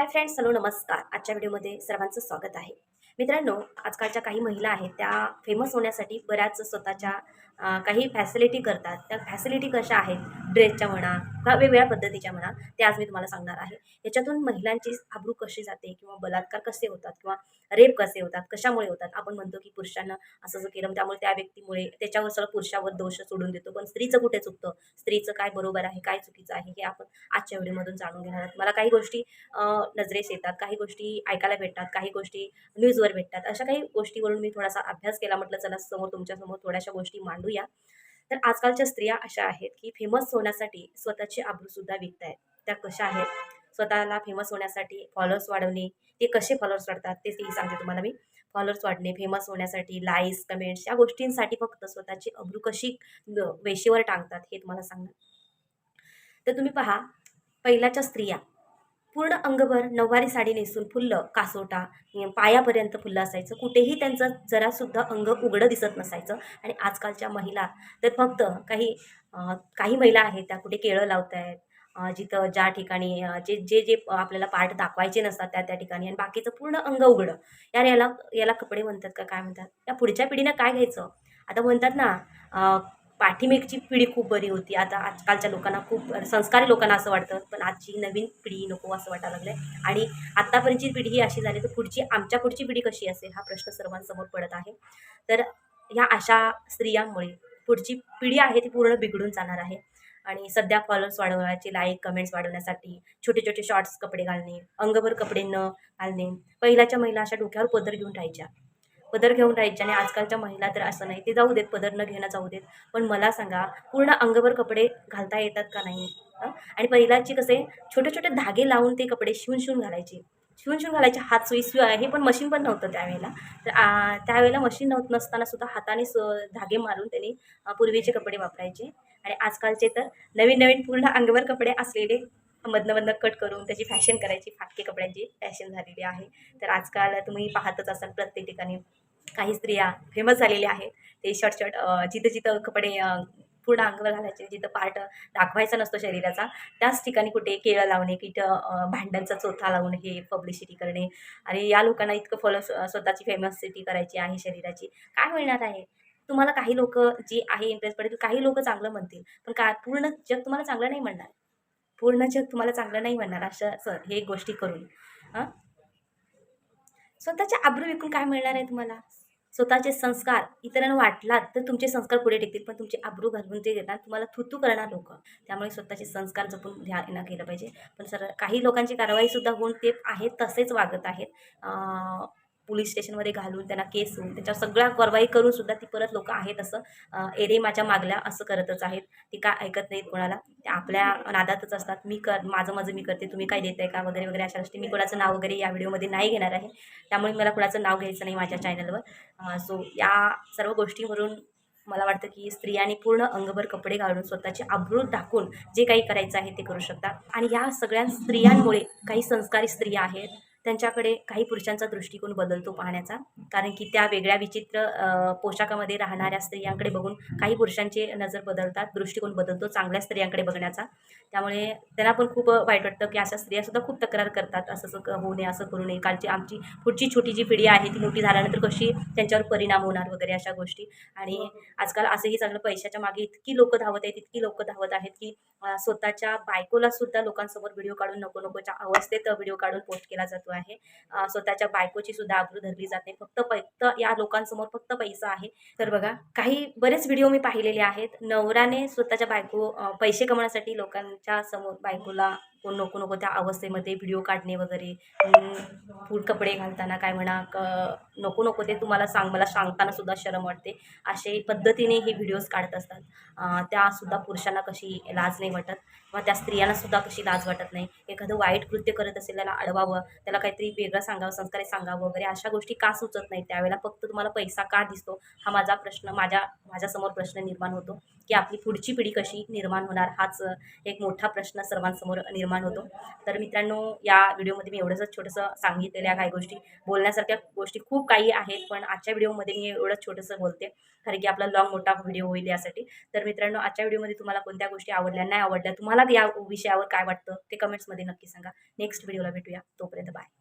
Hi friends hello नमस्कार. आजच्या व्हिडिओमध्ये सर्वांचं स्वागत आहे. मित्रांनो आजकालच्या काही महिला आहेत त्या फेमस होण्यासाठी बऱ्याच स्वतःच्या काही फॅसिलिटी करतात. त्या फॅसिलिटी कशा आहेत? ड्रेसच्या म्हणा किंवा वेगवेगळ्या पद्धतीच्या म्हणा ते आज मी तुम्हाला सांगणार आहे. याच्यातून महिलांची आबरू कशी जाते किंवा बलात्कार कसे होतात किंवा रेप कसे होतात कशामुळे होतात? आपण म्हणतो की पुरुषांना असं जर केलं त्यामुळे त्या व्यक्तीमुळे त्याच्यावर सगळं पुरुषावर दोष सोडून देतो. पण स्त्रीचं कुठे चुकतं? स्त्रीचं काय बरोबर आहे काय चुकीचं आहे हे आपण आजच्या व्हिडिओमधून जाणून घेणार आहोत. मला काही गोष्टी नजरेस येतात काही गोष्टी ऐकायला भेटतात काही गोष्टी न्यूजवर भेटतात. अशा काही गोष्टीवरून मी थोडासा अभ्यास केला म्हटलं चला समोर तुमच्यासमोर थोड्याशा गोष्टी मांडूया तर आजकालच्या स्त्रिया अशा आहेत की फेमस होण्यासाठी स्वतःची आबरूसुद्धा विकत आहेत त्या कशा आहेत? स्वतःला फेमस होण्यासाठी फॉलोअर्स वाढवणे ते कसे फॉलोअर्स वाढतात ते तेही सांगते तुम्हाला मी. फॉलोअर्स वाढणे फेमस होण्यासाठी लाईक्स कमेंट्स या गोष्टींसाठी फक्त स्वतःची अब्रू कशी वेशीवर टांगतात हे तुम्हाला सांगणार. तर तुम्ही पहा पहिल्याच्या स्त्रिया पूर्ण अंगभर नऊवारी साडी नेसून फुललं कासोटा पायापर्यंत फुल्लं असायचं. कुठेही त्यांचं जरासुद्धा अंग उघडं दिसत नसायचं. आणि आजकालच्या महिला तर फक्त काही काही महिला आहेत त्या कुठे केळं लावत आहेत जिथं ज्या ठिकाणी जे जे जे आपल्याला पार्ट दाखवायचे नसतात त्या त्या ठिकाणी. आणि बाकीचं पूर्ण अंग उघडं. यार याला याला कपडे म्हणतात का काय म्हणतात? या पुढच्या पिढीनं काय घ्यायचं? आता म्हणतात ना अं, पिढी खूप बरी होती. आता आजकालच्या लोकांना खूप संस्कारी लोकांना असं वाटतं पण आजची नवीन पिढी नको असं वाटायला लागलं आहे आणि आत्तापर्यंतची पिढी ही अशी झाली तर पुढची आमच्या पुढची पिढी कशी असेल हा प्रश्न सर्वांसमोर पडत आहे. तर ह्या अशा स्त्रियांमुळे पुढची पिढी आहे ती पूर्ण बिघडून जाणार आहे. आणि सध्या फॉलोअर्स वाढवण्याचे लाईक कमेंट्स वाढवण्यासाठी छोटे छोटे शॉर्ट्स कपडे घालणे अंगभर कपडे न घालणे पहिल्याच्या महिला अशा डोक्यावर पदर घेऊन राहायच्या. पदर घेऊन राहायचे आणि आजकालच्या महिला तर असं नाही. ते जाऊ देत पदर न घेणं जाऊ देत. पण मला सांगा पूर्ण अंगभर कपडे घालता येतात का नाही? आणि पहिलाचे कसे छोटे छोटे धागे लावून ते कपडे शिवून शिवून घालायचे. शिवून शिवून घालायचे. हात सुई शिव हे पण मशीन पण नव्हतं त्यावेळेला. तर त्यावेळेला मशीन नव्हतं नसताना सुद्धा हाताने स धागे मारून त्यांनी पूर्वीचे कपडे वापरायचे. आणि आजकालचे तर नवीन नवीन पूर्ण अंगभर कपडे असलेले मधनं मधनं कट करून त्याची फॅशन करायची. फाटके कपड्यांची फॅशन झालेली आहे. तर आजकाल तुम्ही पाहतच असाल प्रत्येक ठिकाणी. काही स्त्रिया फेमस झालेल्या आहेत. ते शॉर्ट शॉर्ट जिथं जिथं कपडे पूर्ण अंगावर घालायचे जिथं पार्ट दाखवायचा नसतो शरीराचा त्याच ठिकाणी कुठे केळं लावणे किटं भांड्यांचा चोथा लावणे हे पब्लिसिटी करणे. आणि या लोकांना इतकं फॉलो स्वतःची फेमसिटी करायची आहे शरीराची. काय मिळणार आहे? तुम्हाला काही लोक जी आहे इंटरेस्ट पडेल काही लोक चांगलं म्हणतील. पण का पूर्ण जग तुम्हाला चांगलं नाही म्हणणार. पूर्ण जग तुम्हाला चांगलं नाही म्हणणार असं सर हे गोष्टी करून. हां? स्वतःच्या आब्रू विकून काय मिळणार आहे तुम्हाला? स्वतःचे संस्कार इतरांना वाटलात तर तुमचे संस्कार पुढे टिकतील पण तुमचे आब्रू घालवून ते देतात. तुम्हाला थुतू करणार लोक. त्यामुळे स्वतःचे संस्कार जपून ध्यान केलं पाहिजे. पण सर काही लोकांची कारवाईसुद्धा होऊन ते आहेत तसेच वागत आहेत. पोलीस स्टेशनमध्ये घालून त्यांना केस होऊन त्याच्यावर सगळ्या कारवाई करून सुद्धा ती परत लोक आहेत असं एरे माझ्या मागल्या असं करतच आहेत. ती काय ऐकत नाहीत कोणाला. आपल्या नादातच असतात. मी कर माझं माझं मी करते. तुम्ही काय देताय का वगैरे वगैरे अशा गोष्टी. मी कोणाचं नाव वगैरे या व्हिडिओमध्ये नाही घेणार आहे. त्यामुळे मला कोणाचं नाव घ्यायचं नाही माझ्या चॅनलवर. सो या सर्व गोष्टीवरून मला वाटतं की स्त्रियांनी पूर्ण अंगभर कपडे घालून स्वतःचे आबरूत टाकून जे काही करायचं आहे ते करू शकतात आणि या सगळ्या स्त्रियांमुळे काही संस्कारी स्त्रिया आहेत. त्यांच्याकडे काही पुरुषांचा दृष्टिकोन बदलतो पाहण्याचा. कारण की त्या वेगळ्या विचित्र पोशाखामध्ये राहणाऱ्या स्त्रियांकडे बघून काही पुरुषांचे नजर बदलतात दृष्टिकोन बदलतो चांगल्या स्त्रियांकडे बघण्याचा. त्यामुळे त्यांना पण खूप वाईट वाटतं की अशा स्त्रियासुद्धा खूप तक्रार करतात असं असं क- होऊ नये असं करू नये. कालची आमची पुढची छोटी जी पिढी आहे ती मोठी झाल्यानंतर कशी त्यांच्यावर परिणाम होणार वगैरे अशा गोष्टी. आणि आजकाल असंही चांगलं पैशाच्या मागे इतकी लोकं धावत आहेत इतकी लोकं धावत आहेत की स्वतःच्या बायकोला सुद्धा लोकांसमोर व्हिडिओ काढून नको नकोच्या अवस्थेत व्हिडिओ काढून पोस्ट केला जातो. आहे. स्वतःच्या बायकोची सुद्धा आबरू धरली जाते. फक्त फक्त या लोकांसमोर फक्त पैसा आहे. तर बघा काही बरेच व्हिडिओ मी पाहिलेले आहेत. नवराने स्वतःच्या बायको पैसे कमवण्यासाठी लोकांच्या समोर बायकोला कोण नको नको त्या अवस्थेमध्ये व्हिडिओ काढणे वगैरे फूड कपडे घालताना काय म्हणा क नको नको ते तुम्हाला सांग मला सांगताना सुद्धा शरम वाटते. असे पद्धतीने हे व्हिडिओज काढत असतात. त्यासुद्धा पुरुषांना कशी लाज नाही वाटत. किंवा त्या स्त्रियांनासुद्धा कशी लाज वाटत नाही. एखादं वाईट कृत्य करत असेल त्याला अडवावं त्याला काहीतरी वेगळं सांगावं संस्कार सांगावं वगैरे अशा गोष्टी का सुचत नाही त्यावेळेला फक्त तुम्हाला पैसा का दिसतो? हा माझा प्रश्न माझ्या माझ्यासमोर प्रश्न निर्माण होतो. की आपली पुढची पिढी कशी निर्माण होणार? हाच एक मोठा प्रश्न सर्वांसमोर निर्माण होतो. तर मित्रांनो या व्हिडिओमध्ये मी एवढंसं छोटंसं सांगितलेल्या काही गोष्टी. बोलण्यासारख्या गोष्टी खूप काही आहेत पण आजच्या व्हिडिओमध्ये मी एवढं छोटंसं बोलते. कारण की आपला लॉंग मोठा व्हिडिओ होईल यासाठी. तर मित्रांनो आजच्या व्हिडिओमध्ये तुम्हाला कोणत्या गोष्टी आवडल्या नाही आवडल्या तुम्हाला या विषयावर काय वाटतं ते कमेंट्समध्ये नक्की सांगा. नेक्स्ट व्हिडिओला भेटूया. तोपर्यंत बाय